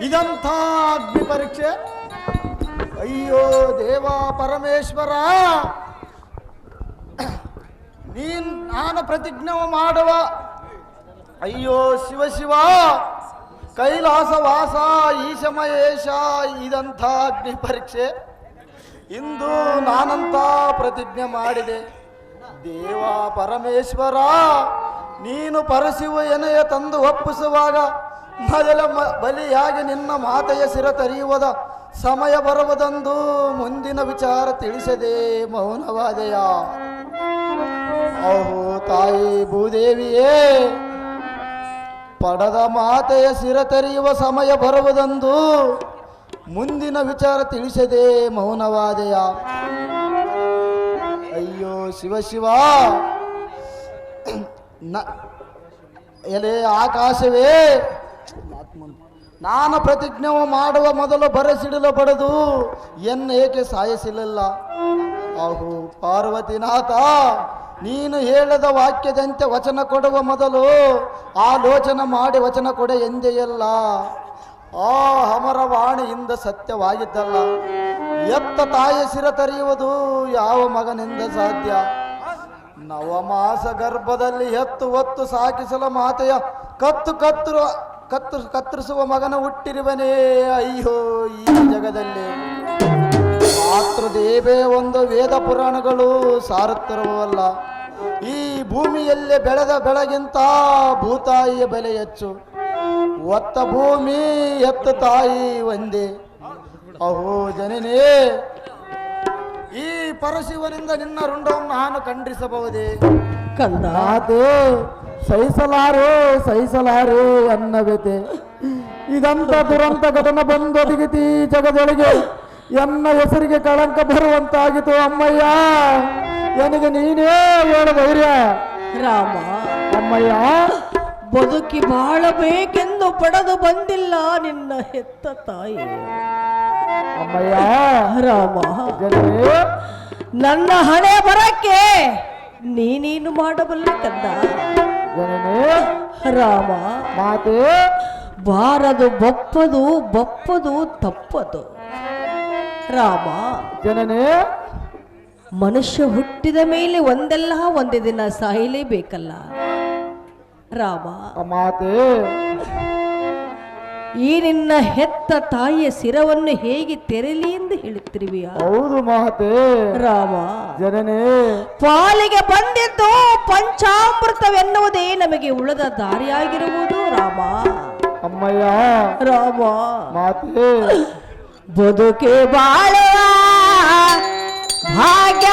ಇದಂಥ ಅಗ್ನಿ ಪರೀಕ್ಷೆ. ಅಯ್ಯೋ ದೇವ ಪರಮೇಶ್ವರ. ನೀನ್ ನಾನು ಪ್ರತಿಜ್ಞೆ ಮಾಡುವ. ಅಯ್ಯೋ ಶಿವ ಶಿವ. ಕೈಲಾಸ ವಾಸ ಈಶ ಮಹೇಶ ಇದಂಥ ಅಗ್ನಿ ಪರೀಕ್ಷೆ. ಇಂದು ನಾನಂತ ಪ್ರತಿಜ್ಞೆ ಮಾಡಿದೆ. ದೇವ ಪರಮೇಶ್ವರ, ನೀನು ಪರಶಿವ ಎನೆಯ ತಂದು ಒಪ್ಪಿಸುವಾಗ ಮೊದಲ ಬಲಿಯಾಗಿ ನಿನ್ನ ಮಾತೆಯ ಸಿರ ತರಿಯುವುದ ಸಮಯ ಬರುವುದಂದು ಮುಂದಿನ ವಿಚಾರ ತಿಳಿಸದೆ ಮೌನವಾದೆಯ. ಅಹೋ ತಾಯಿ ಭೂದೇವಿಯೇ, ಪಡದ ಮಾತೆಯ ಸಿರ ತೆರೆಯುವ ಸಮಯ ಬರುವುದಂದು ಮುಂದಿನ ವಿಚಾರ ತಿಳಿಸದೆ ಮೌನವಾದೆಯ. ಅಯ್ಯೋ ಶಿವ ಶಿವ ಎಲೆ ಆಕಾಶವೇ ನಾನು ಪ್ರತಿಜ್ಞೆ ಮಾಡುವ ಮೊದಲು ಬರೆಸಿಡಲು ಬಡದು ಎನ್ನ ಏಕೆ ಸಾಯಿಸಲಿಲ್ಲ? ಅಹೋ, ಪಾರ್ವತಿನಾಥ, ನೀನು ಹೇಳದ ವಾಕ್ಯದಂತೆ ವಚನ ಕೊಡುವ ಮೊದಲು ಆಲೋಚನೆ ಮಾಡಿ ವಚನ ಕೊಡೆ ಎಂದೆಯಲ್ಲ ಆ ಅಮರವಾಣಿಯಿಂದ ಸತ್ಯವಾಗಿದ್ದಲ್ಲ. ಎತ್ತ ತಾಯಿ ಸಿರ ತರೆಯುವುದು ಯಾವ ಮಗನಿಂದ ಸಾಧ್ಯ? ನವಮಾಸ ಗರ್ಭದಲ್ಲಿ ಎತ್ತು ಒತ್ತು ಸಾಕಿಸಲು ಮಾತೆಯ ಕತ್ತು ಕತ್ತರು ಕತ್ತು ಕತ್ತರಿಸುವ ಮಗನ ಹುಟ್ಟಿರುವನೇ. ಅಯ್ಯೋ, ಈ ಜಗದಲ್ಲಿ. ಮಾತೃದೇವೇ, ಒಂದು ವೇದ ಪುರಾಣಗಳು ಸಾರುತ್ತಿರುವಲ್ಲ ಈ ಭೂಮಿಯಲ್ಲಿ ಬೆಳೆದ ಬೆಳಗಿಂತ ಭೂತಾಯಿಯ ಬೆಲೆ ಹೆಚ್ಚು. ಒತ್ತ ಭೂಮಿ, ಎತ್ತ ತಾಯಿ ಒಂದೇ. ಅಹೋ, ಜನನೇ ಈ ಪರಶಿವನಿಂದ ನಿನ್ನ ರುಂಡವನ್ನು ನಾನು ಖಂಡಿಸಬಹುದೇ? ಕಂದ ಸಹಿಸಲಾರು ಸಹಿಸಲಾರು ಸಹಿಸಲಾರೆ ಅನ್ನವೆತೆ ಇದಂತ ದುರಂತ ಘಟನೆ ಬಂದೊದಗಿತಿ ಜಗದೊಳಗೆ ಎನ್ನ ಹೆಸರಿಗೆ ಕಳಂಕ ಬರುವಂತಾಗಿತು ಅಮ್ಮಯ್ಯ. ನನಗೆ ನೀನೇ ಹೇಳ ಧೈರ್ಯ ರಾಮ ಅಮ್ಮಯ್ಯ. ಬದುಕಿ ಬಾಳಬೇಕೆಂದು ಪಡೆದು ಬಂದಿಲ್ಲ ನಿನ್ನ ಹೆತ್ತ ತಾಯಿ. ಅಮ್ಮಯ್ಯ. ರಾಮ. ನನ್ನ ಹಣೆ ಬರಕ್ಕೆ ನೀನೇನು ಮಾಡಬಲ್ಲ ಕಂದ ರಾಮ. ಮಾತೆ. ಬಾರದು ಬಪ್ಪದು ಬಪ್ಪದು ತಪ್ಪದು. ರಾಮ. ಜನನೇ ಮನುಷ್ಯ ಹುಟ್ಟಿದ ಮೇಲೆ ಒಂದಲ್ಲ ಒಂದೇ ದಿನ ಸಾಯಲೇಬೇಕಲ್ಲ? ರಾಮ. ಮಾತೆ. ಈ ನಿನ್ನ ಹೆತ್ತ ತಾಯಿಯ ಶಿರವನ್ನು ಹೇಗೆ ತೆರಲಿ ಎಂದು ಹೇಳುತ್ತಿರುವಿಯ? ಹೌದು ಮಾತೆ ರಾಮ. ಜನನೇ. ಪಾಲಿಗೆ ಬಂದಿದ್ದು ಪಂಚಾಮೃತವೆನ್ನುವುದೇ ನಮಗೆ ಉಳದ ದಾರಿಯಾಗಿರುವುದು ರಾಮ. ಅಮ್ಮಯ್ಯ. ರಾಮ. ಮಾತೆ ಬದುಕೆ ಬಾಳ್ಯಾ ಭಾಗ್ಯ.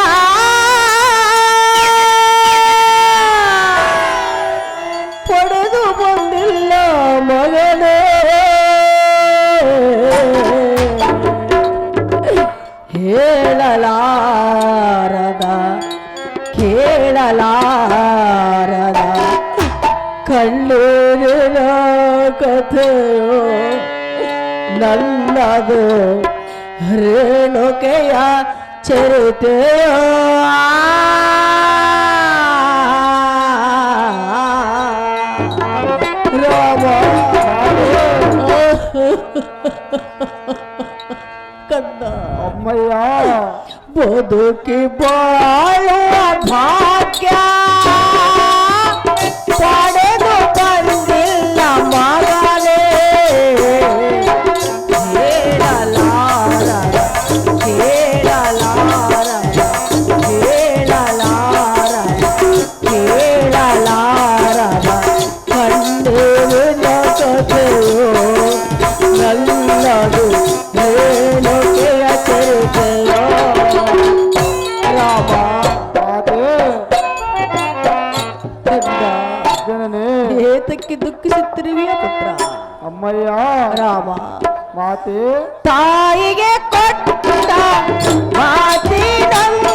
ಕಥೆಯೋ ನನ್ನದು ರೇಣುಕೆಯ ಚರಿತೆಯೋ ರಾಮ ಕಂದ ಅಮ್ಮಯ್ಯ ಬದುಕಿ ಬಾಳುವ ಭಾಗ್ಯ ಏತಕ್ಕೆ ದುಃಖಿಸುತ್ತಿರುವಿಯ ಪುತ್ರ ಅಮ್ಮಯ್ಯ ರಾಮ ಮಾತೆ ತಾಯಿಗೆ ಕೊಟ್ಟ ಮಾತಿನಂತೆ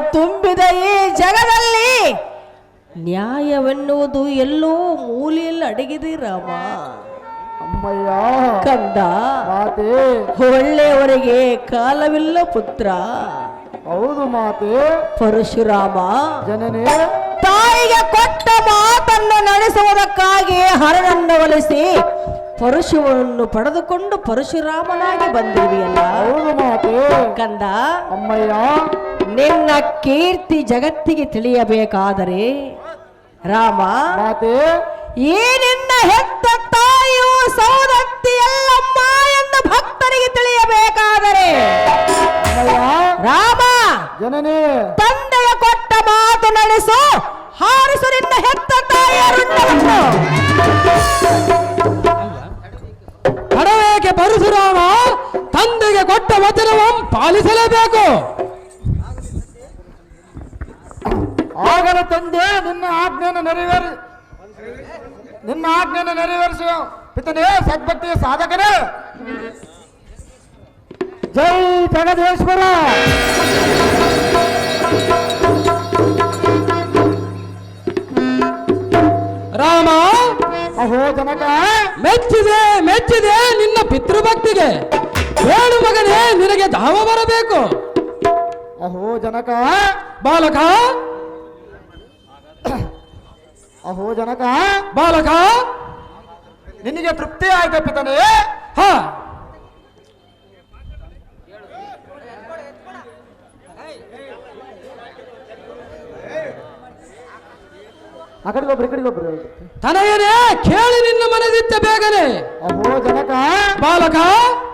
ತುಂಬಿದ ಈ ಜಗದಲ್ಲಿ ನ್ಯಾಯವೆನ್ನುವುದು ಎಲ್ಲೋ ಮೂಲೆಯಲ್ಲಿ ಅಡಗಿದೆ ರಾಮ. ಅಮ್ಮಯ್ಯ ಕಂದ ಮಾತೆ. ಒಳ್ಳೆಯವರಿಗೆ ಕಾಲವಿಲ್ಲ ಪುತ್ರ. ಹೌದು ಮಾತೆ. ಪರಶುರಾಮ ಜನನೇ. ತಾಯಿಗೆ ಕೊಟ್ಟ ಮಾತನ್ನು ನಡೆಸುವುದಕ್ಕಾಗಿ ಹರನನ್ನು ಒಲಿಸಿ ಪರಶುವನ್ನು ಪಡೆದುಕೊಂಡು ಪರಶುರಾಮನಾಗಿ ಬಂದಿರುವಿಯಲ್ಲ ಹೌದು ಮಾತೆ. ಕಂದ ಅಮ್ಮಯ್ಯ. ನಿನ್ನ ಕೀರ್ತಿ ಜಗತ್ತಿಗೆ ತಿಳಿಯಬೇಕಾದರೆ ರಾಮ ನಿನ್ನ ಹೆತ್ತ ತಾಯಿಯು ಸೌದತ್ತಿ ಎಲ್ಲಮ್ಮ ಎಂದು ಭಕ್ತರಿಗೆ ತಿಳಿಯಬೇಕಾದರೆ? ರಾಮ ಜನನಿ. ತಂದೆಯ ಕೊಟ್ಟ ಮಾತು ನಡೆಸು ಹಾರಿಸು ನಿನ್ನ ಹೆತ್ತ ತಾಯಿಯ ಕಡವೇಕೆ ಬರುಸು ರಾಮ ತಂದೆಗೆ ಕೊಟ್ಟ ವಚನವನ್ನು ಪಾಲಿಸಲೇಬೇಕು. ಆಗಲ ತಂದೆ ನಿನ್ನ ಆಜ್ಞೆಯನ್ನು ನೆರವೇರಿ. ನಿನ್ನ ಆಜ್ಞೆಯನ್ನು ನೆರವೇರಿಸು ಪಿತನೇ ಸದ್ಭಕ್ತಿಯ ಸಾಧಕನೇ. ಜೈ ಜಗದೇಶ್ವರ. ರಾಮ ಅಹೋ ಜನಕ. ಮೆಚ್ಚಿದೆ ಮೆಚ್ಚಿದೆ ನಿನ್ನ ಪಿತೃಭಕ್ತಿಗೆ. ಹೇಳು ಮಗನೇ ನಿನಗೆ ಧಾವ ಬರಬೇಕು. ಅಹೋ ಜನಕ. ಬಾಲಕ ಅಹೋ ಜನಕ. ಬಾಲಕ. ನಿನಗೆ ತೃಪ್ತಿ ಆಯ್ತು ಪಿತನೇ. ಹ. ಆ ಕಡೆಗೆ ಒಬ್ರು ಈ ಕಡೆಗೆ ಒಬ್ರು ತನಯನೇ ಕೇಳಿ ನಿನ್ನ ಮನದಿತ್ತ ಬೇಗನೆ. ಅಹೋ ಜನಕ. ಬಾಲಕ.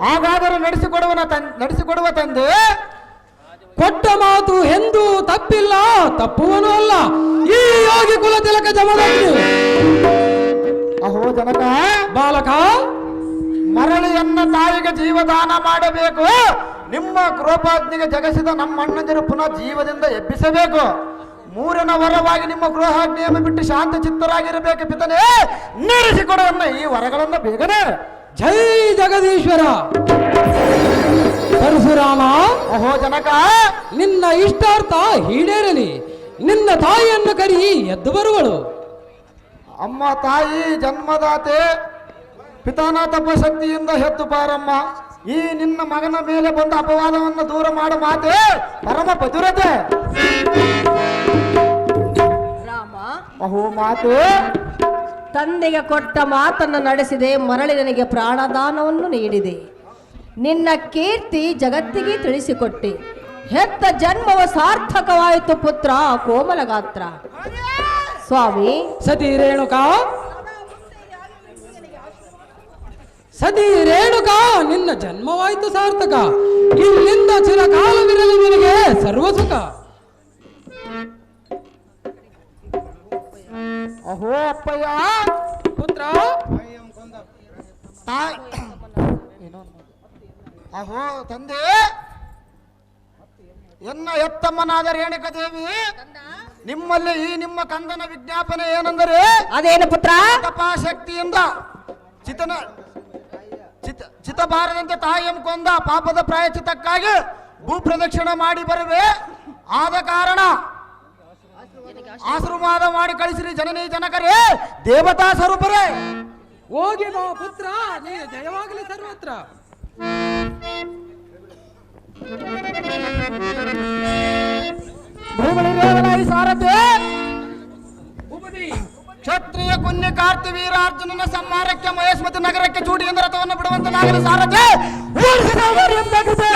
ಹಾಗಾದರೂ ನಡೆಸಿಕೊಡುವನ ತನ್ ನಡೆಸಿಕೊಡುವ ತಂದೆ. ಕೊಟ್ಟ ಮಾತು ಎಂದು ತಪ್ಪಿಲ್ಲ ತಪ್ಪುವನು ಅಲ್ಲ. ಈ ಯೋಗಿ ಕುಲ ತಿಲಕ ಜಮದಗ್ನಿ. ಅಹೋ ಜನಕ ಬಾಲಕ ಮರಳಿಯನ್ನ ತಾಯಿಗೆ ಜೀವದಾನ ಮಾಡಬೇಕು. ನಿಮ್ಮ ಕೃಪಾಜ್ಞೆಗೆ ಜಗಸಿದ ನಮ್ಮ ಅಣ್ಣಂದಿರು ಪುನಃ ಜೀವದಿಂದ ಎಬ್ಬಿಸಬೇಕು. ಮೂರನ ವರವಾಗಿ ನಿಮ್ಮ ಗೃಹಾಜ್ಞೆಯನ್ನು ಬಿಟ್ಟು ಶಾಂತ ಚಿತ್ತರಾಗಿರಬೇಕು ಪಿತನೇ. ನಡೆಸಿಕೊಡೋನ್ನ ಈ ವರಗಳನ್ನು ಬೇಗನೆ. ಜೈ ಜಗದೀಶ್ವರ. ಪರಶುರಾಮ ಓಹೋ ಜನಕ. ನಿನ್ನ ಇಷ್ಟಾರ್ಥ ಈಡೇರಲಿ. ನಿನ್ನ ತಾಯಿಯನ್ನು ಕರಿ ಎದ್ದು ಬರುವಳು. ಅಮ್ಮ ತಾಯಿ ಜನ್ಮದಾತೆ ಪಿತಾನ ತಪಶಕ್ತಿಯಿಂದ ಹೆದ್ದು ಬಾರಮ್ಮ. ಈ ನಿನ್ನ ಮಗನ ಮೇಲೆ ಬಂದ ಅಪವಾದವನ್ನು ದೂರ ಮಾಡ ಮಾತೆ. ಪರಮ ಪದುರತೆ. ರಾಮ ಅಹೋ ಮಾತು. ತಂದೆಗೆ ಕೊಟ್ಟ ಮಾತನ್ನು ನಡೆಸಿದೆ ಮರಳಿ ನನಗೆ ಪ್ರಾಣದಾನವನ್ನು ನೀಡಿದೆ. ನಿನ್ನ ಕೀರ್ತಿ ಜಗತ್ತಿಗೆ ತಿಳಿಸಿಕೊಟ್ಟೆ. ಹೆತ್ತ ಜನ್ಮವ ಸಾರ್ಥಕವಾಯಿತು ಪುತ್ರ ಕೋಮಲಗಾತ್ರ. ಸ್ವಾಮಿ. ಸತಿ ರೇಣುಕಾ. ಸತಿ ರೇಣುಕಾ ನಿನ್ನ ಜನ್ಮವಾಯಿತು ಸಾರ್ಥಕ. ಇಲ್ಲಿಂದ ಚಿರಕಾಲವಿರಲಿ ನಿನಗೆ ಸರ್ವ ಸುಖ. ಅಹೋ ಅಪ್ಪಯ್ಯ. ಪುತ್ರ. ತಾಯಿ. ಅಹೋ ತಂದೆ. ಎನ್ನ ಎತ್ತಮ್ಮನಾದ ರೇಣುಕ ದೇವಿ? ನಿಮ್ಮಲ್ಲಿ ಈ ನಿಮ್ಮ ಕಂದನ ವಿಜ್ಞಾಪನೆ ಏನಂದರೆ? ಅದೇನು ಪುತ್ರ? ತಪಾಶಕ್ತಿಯಿಂದ ಚಿತನ ಚಿತ ಬಾರದಂತೆ ತಾಯಿಯಂ ಕೊಂದ ಪಾಪದ ಪ್ರಾಯಚಿತಕ್ಕಾಗಿ ಭೂ ಪ್ರದಕ್ಷಿಣೆ ಮಾಡಿ ಬರುವೆ. ಆದ ಕಾರಣ ಆಶೀರ್ವಾದ ಮಾಡಿ ಕಳಿಸಿರಿ ಜನನಿ ಜನಕರೇ ದೇವತಾ ಸ್ವರೂಪರೇ. ಹೋಗಿ ಬಾ ಪುತ್ರ ನೀ ಜಯವಾಗಲಿ ಸರ್ವತ್ರ. ಕ್ಷತ್ರಿಯ ಕುನ್ಯ ಕಾರ್ತಿ ವೀರಾರ್ಜುನನ ಸಂಹಾರಕ್ಕೆ ಮಹೇಶ್ಮತಿ ನಗರಕ್ಕೆ ಚೂಡಿಯಿಂದ ರಥವನ್ನು ಬಿಡುವಂತ ನಾಗರ ಸಾರಥಿ ಓಡಿಸಿದವರು ಎಂದಾಗಿದೆ.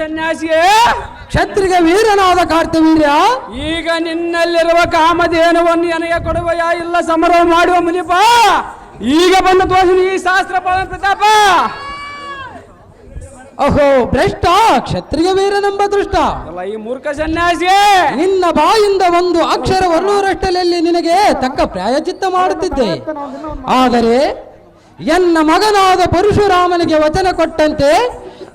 ಸನ್ಯಾಸಿಯೇ ಕ್ಷತ್ರಿಯ ಕ್ಷತ್ರಿಯ ವೀರನಾದ ಕಾರ್ತವೀರ್ಯ. ಈಗ ನಿನ್ನಲ್ಲಿರುವ ಕಾಮಧೇನವನ್ನು ನನಗೆ ಕೊಡುವ ಇಲ್ಲ ಸಮರ ಮಾಡುವ ಮುನಿಪ? ಈಗ ಬಂದು ತೋರಿಸಿ ಈ ಶಾಸ್ತ್ರ ಪ್ರತಾಪ. ಅಹೋ ಭ್ರಷ್ಟ ಕ್ಷತ್ರಿಯ ವೀರನೆಂಬ ದೃಷ್ಟ. ಅಲ್ಲ ಈ ಮೂರ್ಖ ಸನ್ಯಾಸಿಯೇ. ನಿನ್ನ ಬಾಯಿಂದ ಒಂದು ಅಕ್ಷರ ಹೊರಡುವರಷ್ಟರಲ್ಲಿ ನಿನಗೆ ತಕ್ಕ ಪ್ರಾಯಚಿತ್ತ ಮಾಡುತ್ತಿದ್ದೆ. ಆದರೆ ಎನ್ನ ಮಗನಾದ ಪರಶುರಾಮನಿಗೆ ವಚನ ಕೊಟ್ಟಂತೆ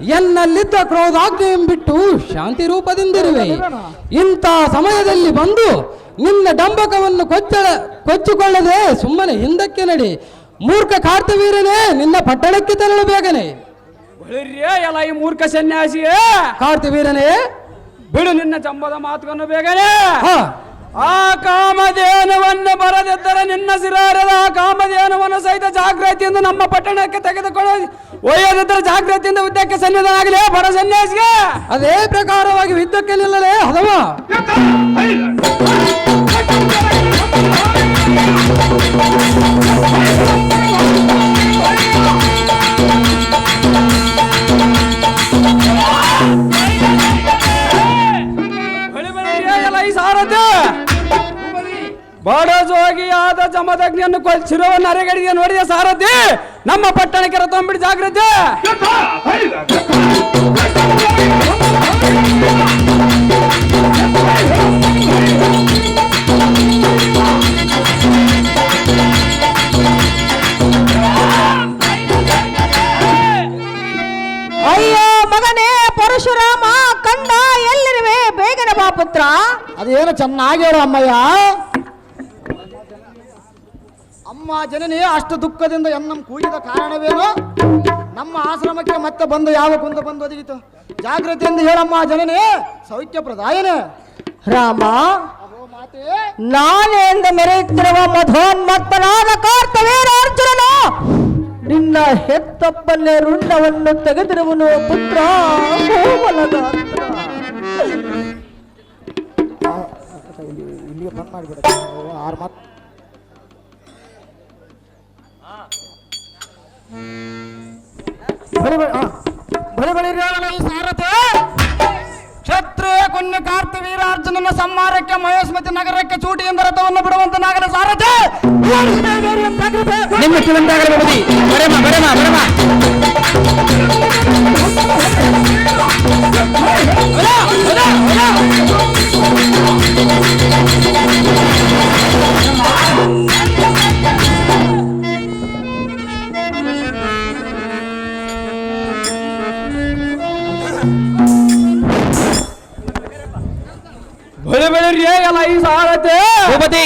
ಎನ್ನಲ್ಲಿದ್ದ ಕ್ರೋಧಾಜ್ಞೆಯನ್ನು ಬಿಟ್ಟು ಶಾಂತಿ ರೂಪದಿಂದಿರುವೆ. ಇಂಥ ಸಮಯದಲ್ಲಿ ಬಂದು ನಿನ್ನ ಡಂಬಕವನ್ನು ಕೊಚ್ಚಳ ಕೊಚ್ಚಿಕೊಳ್ಳದೆ ಸುಮ್ಮನೆ ಹಿಂದಕ್ಕೆ ನಡಿ. ಮೂರ್ಖ ಕಾರ್ತವೀರನೇ ನಿನ್ನ ಪಟ್ಟಣಕ್ಕೆ ತೆರಳು ಬೇಗನೆ. ಎಲ್ಲ ಈ ಮೂರ್ಖ ಸನ್ಯಾಸಿಯೇ. ಕಾರ್ತವೀರನೇ. ಬಿಡು ನಿನ್ನ ಜಂಬದ ಮಾತುಗಳನ್ನು ಬೇಗನೆ. ಹಾ. ಆ ಕಾಮಧೇನುವನ್ನು ಬರದಿದ್ದರೆ ನಿನ್ನ ಸಿರಾರದ ಆ ಕಾಮಧೇನುವನ್ನು ಸಹಿತ ಜಾಗೃತಿಯಿಂದ ನಮ್ಮ ಪಟ್ಟಣಕ್ಕೆ ತೆಗೆದುಕೊಳ್ಳ. ಒಯ್ಯದಿದ್ದರೆ ಜಾಗೃತಿಯಿಂದ ಉದ್ದಕ್ಕೆ ಸನ್ನಿಧಾನಾಗಲಿ. ಬಡ ಸನ್ಯಾಸಿಗೆ ಅದೇ ಪ್ರಕಾರವಾಗಿ ಯುದ್ಧಕ್ಕೆ ನಿಲ್ಲಲೇ ಹದವ? ಜೋಗಿಯಾದ ಜಮದಗ್ನಿಯನ್ನು ಕೊಲ್ ಶಿರವನ್ನು ಅರೆಗಡಿಗೆ ನೋಡಿದ ಸಾರಥಿ. ನಮ್ಮ ಪಟ್ಟಣಕ್ಕೆ ರಥಂಬಿಡಿ ಜಾಗೃತಿ ಅಯ್ಯೋ ಮಗನೇ ಪರಶುರಾಮ ಕಂಡ ಎಲ್ಲಿರುವೆ? ಬೇಗನೆ ಬಾ ಪುತ್ರ. ಅದೇನು ಚೆನ್ನಾಗಿ ಹೇಳು ಅಮ್ಮಯ್ಯ. ಅಮ್ಮ ಜನನೇ ಅಷ್ಟು ದುಃಖದಿಂದ ಎನ್ನಂ ಕೂಗಿದ ಕಾರಣವೇನು ನಮ್ಮ ಆಶ್ರಮಕ್ಕೆ ಮತ್ತೆ ಬಂದು ಯಾವ ಕುಂದ ಬಂದು ಒದಗಿತು ಜಾಗೃತಿಯಿಂದ ಹೇಳಮ್ಮ ಜನನೇ ಸೌಖ್ಯ ಪ್ರದಾಯನೇ ರಾಮ ಮಾತೆ ನಾನೆಂದ ಮೆರೆಯುತ್ತಿರುವ ಮಧೋನ್ಮತ್ತನಾದ ಕಾರ್ತವೇರಾರ್ಜುನ ನಿನ್ನ ಹೆತ್ತಪ್ಪಲ್ಲೇ ರುಂಡವನ್ನು ತೆಗೆದಿರುವನು ಪುತ್ರ. ಇಲ್ಲಿಗೆ ಬಂದ್ ಮಾಡಿಬಿಡ ಆರು ಮಾತು ಕ್ಷತ್ರಿಯ ಕುಣ್ಯ ಕಾರ್ತಿ ಅರ್ಜುನನ ಸಂಹಾರಕ್ಕೆ ಮಹೇಶ್ಮತಿ ನಗರಕ್ಕೆ ಚೂಟಿಯಿಂದ ರಥವನ್ನು ಬಿಡುವಂತ ನಾಗರ ಸಾರಥಿ. ನಿಮ್ಮ ಚಿರಂತಾಗಲಿ ಬದಿ ಬರೆಮ ಬರೆಮ ಎಲ್ಲ ಈ ಸಾರಥಿ ಭೂಪತಿ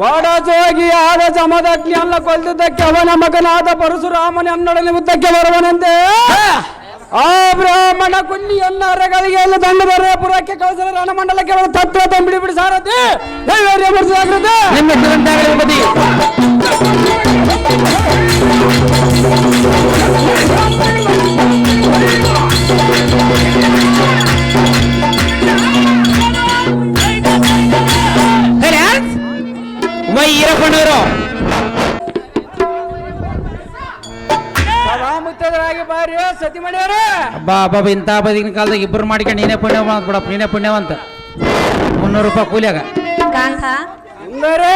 ಬಡ ಜೋಗಿಯಾದ ಜಮದಗ್ನಿಯನ್ನ ಕೊಲ್ದಿದ್ದಕ್ಕೆ ಅವನ ಮಗನಾದ ಪರಶುರಾಮನ ಅನ್ನೊಡನೆ ಯುದ್ಧಕ್ಕೆ ಬರುವನಂತೆ. ಆ ಬ್ರಾಹ್ಮಣ ಕುಲ್ಲಿಯನ್ನ ಅರಗಳಿಗೆ ಎಲ್ಲ ದಂಡ ಬರ ಪುರಕ್ಕೆ ಕಳಿಸಲು ರಣಮಂಡಲಕ್ಕೆ ಒಂದು ತತ್ವ ತಂಬಿಡಿ ಬಿಡಿ ಸಾರಥಿ. ದೈವರ್ಯ ಜಾಗೃತಿ. ನಿಮ್ಮ ಚಿರಂತಾಗಲಿ ಭೂಪತಿ? ಮುತ್ತದರಾಗಿ ಬಾರಿ ಇಂಥ ಬದಿಗಿನ ಕಾಲದಾಗ ಇಬ್ಬರು ಮಾಡ್ಕೊಂಡು ನೀನೇ ಪುಣ್ಯವಂತ ಬಿಡಪ್ಪ ನೀನೇ ಪುಣ್ಯವಂತ ಮುನ್ನೂರು ರೂಪಾಯಿ ಕೂಲಿಯಾಗ. ಕಾಂತ ಸುಂದರಿ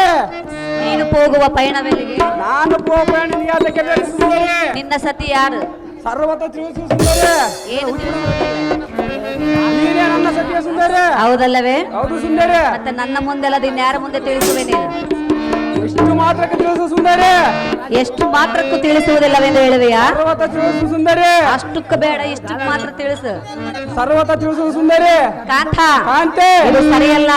ನೀನು ಹೋಗುವ ಪಯಣವೆಲ್ಲಿಗೆ? ನಾನು ಪೋಪಣ್ಣ ನಿಯಾತಕ್ಕೆ ಬೇಕು ಸುಂದರಿ? ನಿನ್ನ ಸತಿ ಯಾರು? ಸರ್ವತ ತಿಳಿಸು ಸುಂದರಿ. ಏನು ತಿಳಿಸುವುದಿಲ್ಲ. ನೀನೇ ನನ್ನ ಸತಿಯ ಸುಂದರಿ. ಹೌದಲ್ಲವೇ? ಹೌದು ಸುಂದರಿ. ಮತ್ತೆ ನನ್ನ ಮುಂದೆಲ್ಲ ಇನ್ಯಾರ ಮುಂದೆ ತಿಳಿಸುವೆ ನೀನು? ಇಷ್ಟು ಮಾತ್ರಕ್ಕೆ ತಿಳಿಸು ಸುಂದರಿ. ಎಷ್ಟು ಮಾತ್ರಕ್ಕೂ ತಿಳಿಸುವುದಿಲ್ಲವೆಂದು ಹೇಳುವೆಯಾ ಸರ್ವತ ತಿಳಿಸು ಸುಂದರಿ. ಅಷ್ಟಕ್ಕೆ ಬೇಡ ಇಷ್ಟು ಮಾತ್ರ ತಿಳಿಸು. ಸರ್ವತ ತಿಳಿಸು ಸುಂದರಿ. ಕಾಂತ. ಕಾಂತೆ. ಇದು ಸರಿಯಲ್ಲ.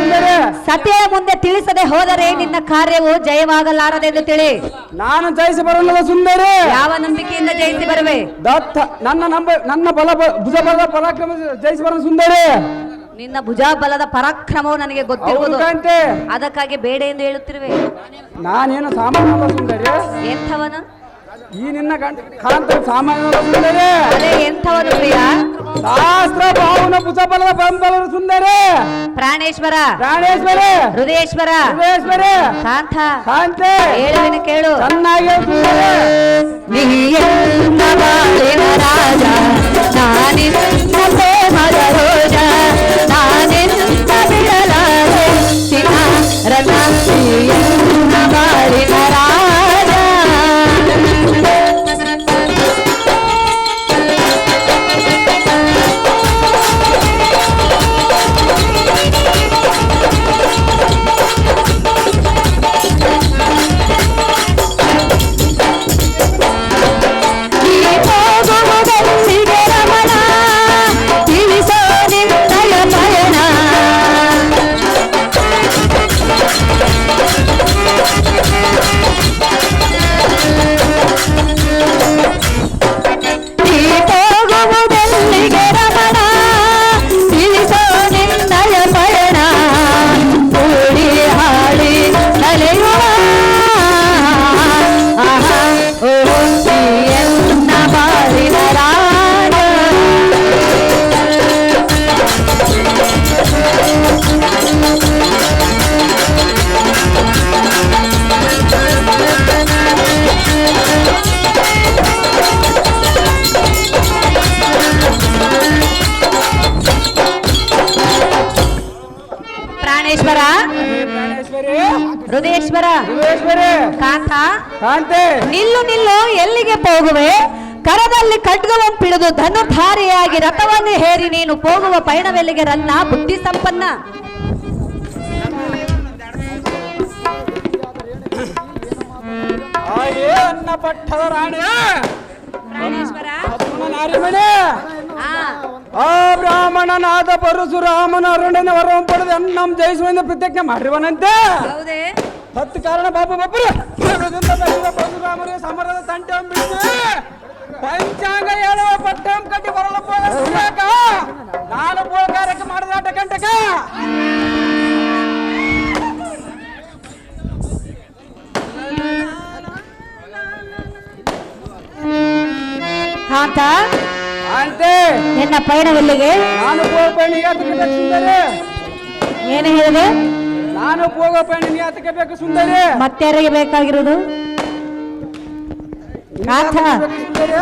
ಸುಂದರಿ. ಸತಿಯ ಮುಂದೆ ತಿಳಿಸದೆ ಹೋದರೆ ನಿನ್ನ ಕಾರ್ಯವು ಜಯವಾಗಲಾರದೆಂದು ತಿಳಿ. ನಾನು ಜಯಿಸಿ ಬರಲ್ಲ ಸುಂದರಿ. ಯಾವ ನಂಬಿಕೆಯಿಂದ ಜಯಿಸಿ ಬರುವೆ? ದತ್ತ ನನ್ನ ನಂಬ ನನ್ನ ಬಲ ಬುಜಬಲ ಪರಾಕ್ರಮ ಜಯಿಸಿ ಬರಲು ಸುಂದರಿ. ನಿನ್ನ ಭುಜಾಬಲದ ಪರಾಕ್ರಮವು ನನಗೆ ಗೊತ್ತಿರುವುದು. ಅದಕ್ಕಾಗಿ ಬೇಡ ಎಂದು ಹೇಳುತ್ತಿರುವೆ. ನಾನೇನು ಸಾಮಾನ್ಯ ಸುಂದರಿ ಎಂಥವನು? ಈ ನಿನ್ನ ಗಂಡ ಕಾಂತ ಸಾಮಾನ್ಯ ಸುಂದರಿ ಅದೇ ಎಂಥವನು ಪ್ರಿಯ? ಶಾಸ್ತ್ರ ಭಾವನ ಭುಜ ಬಲದ ಬೆಂಬಲ ಸುಂದರಿ ಪ್ರಾಣೇಶ್ವರ. ಪ್ರಾಣೇಶ್ವರಿ. ಹೃದಯೇಶ್ವರ. ಸುರೇಶ್ವರಿ ಕಾಂತ. ಕಾಂತೆ. ಹೇಳುವೆನು ಕೇಳು. ಚೆನ್ನಾಗಿ ಸುಂದರಿ. ನೀ ಎಲ್ಲ ಬಾಳಿನ ರಾಜ? ಹೃದಯೇಶ್ವರ. ಕಾಂತ. ಕಾಂತೆ. ನಿಲ್ಲು ನಿಲ್ಲು ಎಲ್ಲಿಗೆ ಹೋಗುವೆ? ಕರದಲ್ಲಿ ಖಡ್ಗವನ್ನು ಪಿಡಿದು ಧನುಧಾರಿಯಾಗಿ ರಥವನ್ನು ಹೇರಿ ನೀನು ಹೋಗುವ ಪಯಣವೆಲ್ಲಿಗೆ ರನ್ನ ಬುದ್ಧಿ ಸಂಪನ್ನ. ಅನ್ನ ಪಟ್ಟದ ರಾಣಿ. ಆ, ಬ್ರಾಹ್ಮಣನಾದ ಪರಶುರಾಮನ ಅರುಣನ ವರವನ್ನು ಪಡೆದು ನಮ್ಮ ಜಯಿಸುವೆಂದು ಪ್ರತಿಜ್ಞೆ ಮಾಡಿರುವನಂತೆ. ಹತ್ತು ಕಾರಣ ಬಾಬು ಬಬ್ಬರು ಪರಶುರಾಮರಿಗೆ ಸಮರದ ತಂಟೆ ಬಿಟ್ಟು ಪಂಚಾಂಗ ಹೇಳುವ ಪಟ್ಟಂ ಕಟ್ಟಿ ಬರಲಪ್ಪ ಪೋಲಾಕ ನಾನು ಪೋಲಕಾರಕ್ಕೆ ಮಾಡಿದಾಟ ಕಂಟಕ. ಕಾಂತ ಅಂತೆ. ನಿನ್ನ ಪಯಣವೆಲ್ಲಿಗೆ? ನಾನು ಹೋಗೋ ಅದಕ್ಕೆ ಬೇಕು ಸುಂದರಿ. ಏನು ಹೇಳಿದೆ? ನಾನು ಹೋಗೋ ಪಯಣಿಗೆ ಅದಕ್ಕೆ ಬೇಕು ಸುಂದರಿ. ಮತ್ತಾರಿಗೆ ಬೇಕಾಗಿರೋದು ಸುಂದರಿ?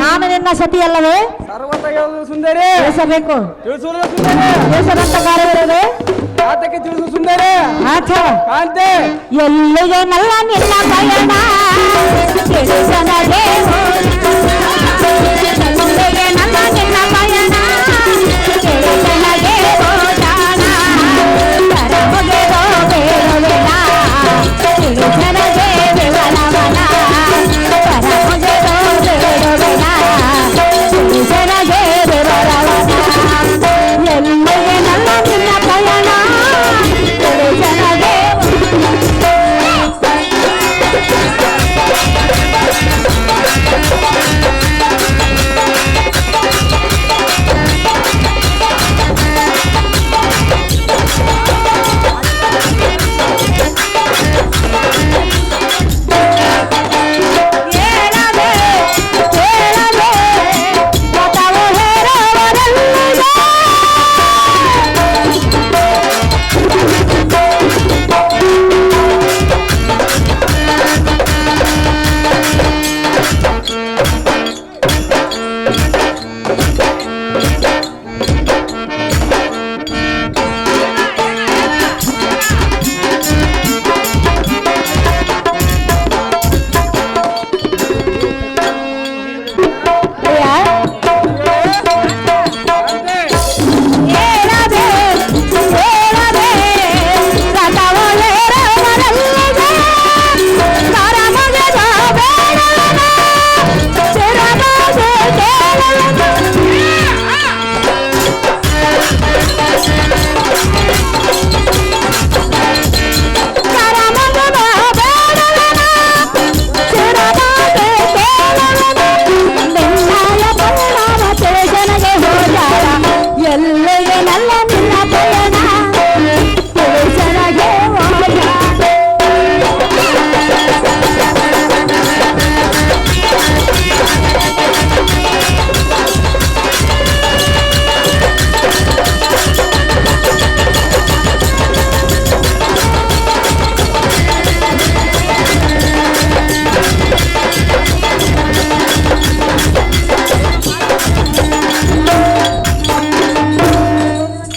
ನಾನು ನಿನ್ನ ಸತಿ ಅಲ್ಲವೇ ಸರ್ವತ ಹೇಳುವುದು ಸುಂದರಿ. ತಿಳಿಸಬೇಕು. ತಿಳಿಸುವುದು ಸುಂದರಿ. ತಿಳಿಸದಂತ ಕಾರ್ಯವಿರುವುದು ಆತಕ್ಕೆ ತಿಳಿಸು ಸುಂದರಿ. ಆತ. ಕಾಂತೆ ಎಲ್ಲಿಗೆ ನಲ್ಲ ನಿನ್ನ ಪಯಣ? ತಿಳಿಸನದೇ I'm begging, I'm begging.